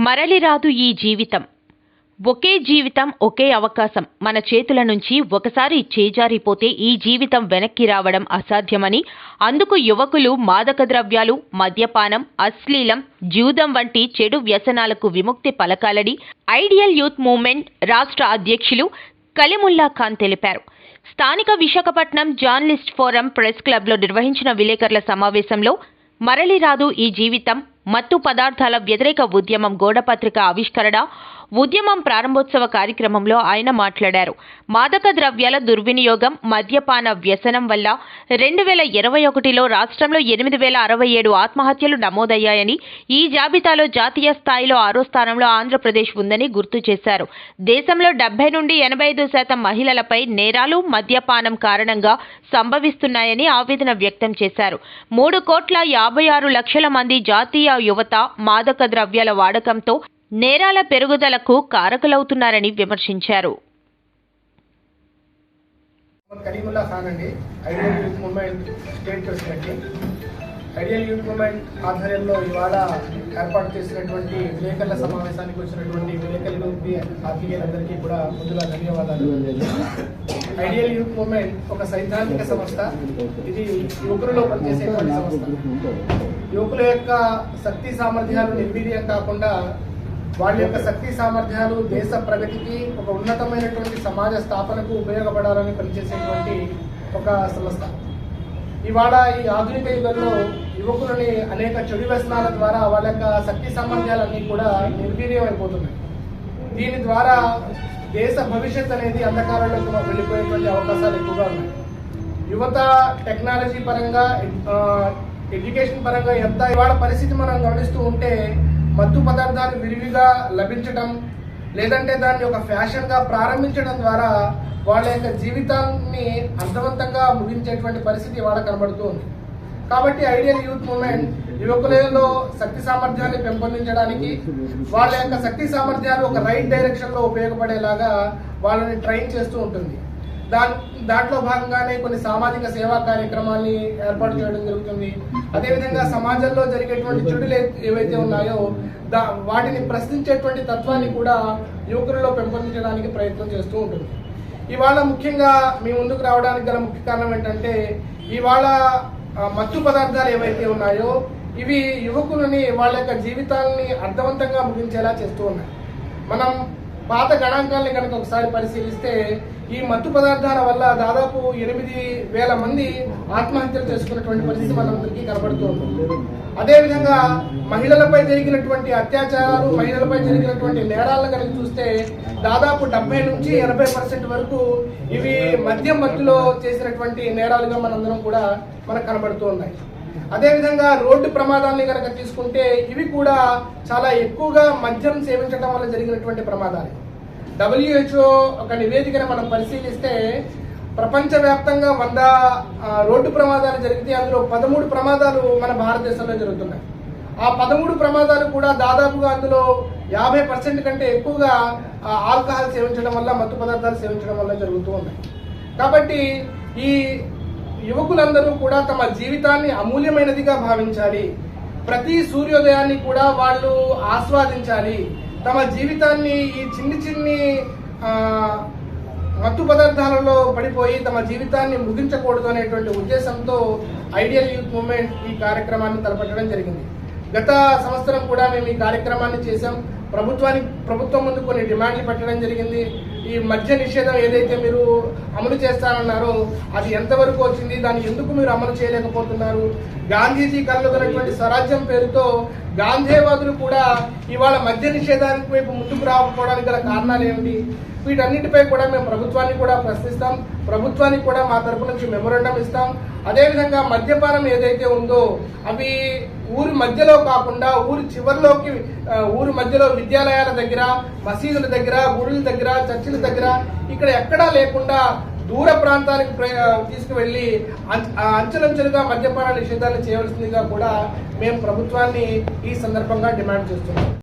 మరలిరాదు ఈ జీవితం. ఒకే జీవితం ఒకే అవకాశం. మన చేతుల నుంచి ఒకసారి చేజారిపోతే ఈ జీవితం వెనక్కి రావడం అసాధ్యమని అందుకు యువకులు మాదక ద్రవ్యాలు మద్యపానం అశ్లీలం జూదం వంటి చెడు వ్యసనాలకు విముక్తి పలకాలని ఐడియల్ యూత్ మూవ్మెంట్ రాష్ట్ర అధ్యక్షులు కలిముల్లా ఖాన్ తెలిపారు. స్థానిక విశాఖపట్నం జర్నలిస్ట్ ఫోరం ప్రెస్ క్లబ్లో నిర్వహించిన విలేకరుల సమావేశంలో మరలిరాదు ఈ జీవితం మత్తు పదార్థాల వ్యతిరేక ఉద్యమం గోడపత్రిక ఆవిష్కరణ ఉద్యమం ప్రారంభోత్సవ కార్యక్రమంలో ఆయన మాట్లాడారు. మాదక ద్రవ్యాల దుర్వినియోగం మద్యపాన వ్యసనం వల్ల రెండు వేల ఇరవై ఒకటిలో రాష్ట్రంలో ఎనిమిది వేల అరవై ఏడు ఆత్మహత్యలు నమోదయ్యాయని ఈ జాబితాలో జాతీయ స్థాయిలో ఆరో స్థానంలో ఆంధ్రప్రదేశ్ ఉందని గుర్తు చేశారు. దేశంలో డెబ్బై నుండి ఎనభై ఐదు శాతం మహిళలపై నేరాలు మద్యపానం కారణంగా సంభవిస్తున్నాయని ఆవేదన వ్యక్తం చేశారు. మూడు కోట్ల యాభై ఆరు లక్షల మంది జాతీయ యువత మాదక ద్రవ్యాల వాడకంతో నేరాల పెరుగుదలకు కారకులవుతున్నారని విమర్శించారు. కలీముల్లా ఖాన్ అండి. Ideal youth movement state president. Ideal youth movement ఆధ్వర్యంలో ఇవాళ ఏర్పాటు చేసినటువంటి విలేకరుల సమావేశానికి వచ్చినటువంటి విలేకరులకి ఆత్మీయులందరికీ కూడా ముందుగా ధన్యవాదాలు. ఐడియల్ యూత్ మూవ్మెంట్ ఒక సైద్ధాంతిక సంస్థ. ఇది యువకులలో పనిచేసేటువంటి సంస్థ. యువకుల యొక్క శక్తి సామర్థ్యాలు నిర్వీర్యం కాకుండా వాళ్ళ యొక్క శక్తి సామర్థ్యాలు దేశ ప్రగతికి ఒక ఉన్నతమైనటువంటి సమాజ స్థాపనకు ఉపయోగపడాలని పనిచేసేటువంటి ఒక సంస్థ. ఇవాళ ఈ ఆధునిక యుగంలో యువకులని అనేక చెడు వ్యసనాల ద్వారా వాళ్ళ యొక్క శక్తి సామర్థ్యాలన్నీ కూడా నిర్వీర్యం అయిపోతున్నాయి దీని ద్వారా దేశ భవిష్యత్ అనేది అంధకారంలోకి వెళ్ళిపోయేటువంటి అవకాశాలు ఎక్కువగా ఉన్నాయి. యువత టెక్నాలజీ పరంగా ఎడ్యుకేషన్ పరంగా ఎంత ఇవాళ పరిస్థితి మనం గమనిస్తూ ఉంటే మత్తు పదార్థాలు విరివిగా లభించడం లేదంటే దాన్ని ఒక ఫ్యాషన్గా ప్రారంభించడం ద్వారా వాళ్ళ యొక్క జీవితాన్ని అర్థవంతంగా ముగించేటువంటి పరిస్థితి ఇవాళ కనబడుతూ ఉంది. కాబట్టి ఐడియల్ యూత్ మూమెంట్ యువకులలో శక్తి సామర్థ్యాన్ని పెంపొందించడానికి వాళ్ళ యొక్క శక్తి సామర్థ్యాలు ఒక రైట్ డైరెక్షన్లో ఉపయోగపడేలాగా వాళ్ళని ట్రైన్ చేస్తూ ఉంటుంది. దాని దాంట్లో భాగంగానే కొన్ని సామాజిక సేవా కార్యక్రమాల్ని ఏర్పాటు చేయడం జరుగుతుంది. అదేవిధంగా సమాజంలో జరిగేటువంటి చెడులు ఏవైతే ఉన్నాయో దా వాటిని ప్రశ్నించేటువంటి తత్వాన్ని కూడా యువకులలో పెంపొందించడానికి ప్రయత్నం చేస్తూ ఉంటుంది. ఇవాళ ముఖ్యంగా మీ ముందుకు రావడానికి గల ముఖ్య కారణం ఏంటంటే ఇవాళ మత్తు పదార్థాలు ఏవైతే ఉన్నాయో ఇవి యువకులని వాళ్ళ యొక్క జీవితాలని అర్థవంతంగా ముగించేలా చేస్తూ ఉన్నాయి. మనం పాత గణాంకాలని కనుక ఒకసారి పరిశీలిస్తే ఈ మత్తు పదార్థాల వల్ల దాదాపు ఎనిమిది వేల మంది ఆత్మహత్యలు చేసుకున్నటువంటి పరిస్థితి మనందరికీ కనబడుతోంది. అదేవిధంగా మహిళలపై జరిగినటువంటి అత్యాచారాలు మహిళలపై జరిగినటువంటి నేరాలను కనుక చూస్తే దాదాపు డెబ్బై నుంచి ఎనభై పర్సెంట్ వరకు ఇవి మద్యం మత్తులో చేసినటువంటి నేరాలుగా మనందరం కూడా మనకు కనబడుతూ ఉన్నాయి అదేవిధంగా రోడ్డు ప్రమాదాలని కనుక తీసుకుంటే ఇవి కూడా చాలా ఎక్కువగా మద్యం సేవించడం వల్ల జరిగినటువంటి ప్రమాదాలు. డబ్ల్యూహెచ్ఓ ఒక నివేదికను మనం పరిశీలిస్తే ప్రపంచవ్యాప్తంగా వంద రోడ్డు ప్రమాదాలు జరిగితే అందులో పదమూడు ప్రమాదాలు మన భారతదేశంలో జరుగుతున్నాయి. ఆ పదమూడు ప్రమాదాలు కూడా దాదాపుగా అందులో యాభై పర్సెంట్ కంటే ఎక్కువగా ఆల్కహాల్ సేవించడం వల్ల మత్తు పదార్థాలు సేవించడం వల్ల జరుగుతూ ఉన్నాయి. కాబట్టి ఈ యువకులందరూ కూడా తమ జీవితాన్ని అమూల్యమైనదిగా భావించాలి. ప్రతి సూర్యోదయాన్ని కూడా వాళ్ళు ఆస్వాదించాలి. తమ జీవితాన్ని ఈ చిన్ని చిన్ని మత్తు పదార్థాలలో పడిపోయి తమ జీవితాన్ని ముగించకూడదు అనేటువంటి ఉద్దేశంతో ఐడియల్ యూత్ మూమెంట్ ఈ కార్యక్రమాన్ని తలపెట్టడం జరిగింది. గత సంవత్సరం కూడా మేము ఈ కార్యక్రమాన్ని చేశాం. ప్రభుత్వానికి ప్రభుత్వం ముందు కొన్ని డిమాండ్లు పెట్టడం జరిగింది. ఈ మద్య నిషేధం ఏదైతే మీరు అమలు చేస్తానన్నారో అది ఎంతవరకు వచ్చింది? దాన్ని ఎందుకు మీరు అమలు చేయలేకపోతున్నారు? గాంధీజీ కలగనటువంటి స్వరాజ్యం పేరుతో గాంధేవాదులు కూడా ఇవాళ మద్య నిషేధానికి వైపు ముందుకు రాకపోవడానికి గల కారణాలు ఏమిటి? వీటన్నిటిపై కూడా మేము ప్రభుత్వాన్ని కూడా ప్రశ్నిస్తాం. ప్రభుత్వానికి కూడా మా తరపు నుంచి మెమొరండం ఇస్తాం. అదేవిధంగా మద్యపానం ఏదైతే ఉందో అవి ఊరి మధ్యలో కాకుండా ఊరి చివరిలోకి ఊరి మధ్యలో విద్యాలయాల దగ్గర మసీదుల దగ్గర గుడుల దగ్గర చర్చిల దగ్గర ఇక్కడ ఎక్కడా లేకుండా దూర ప్రాంతానికి ప్ర- తీసుకువెళ్ళి అంచ- అంచెలంచెలుగా మద్యపాన నిషేధాన్ని చేయవలసిందిగా కూడా మేము ప్రభుత్వాన్ని ఈ సందర్భంగా డిమాండ్ చేస్తున్నాం.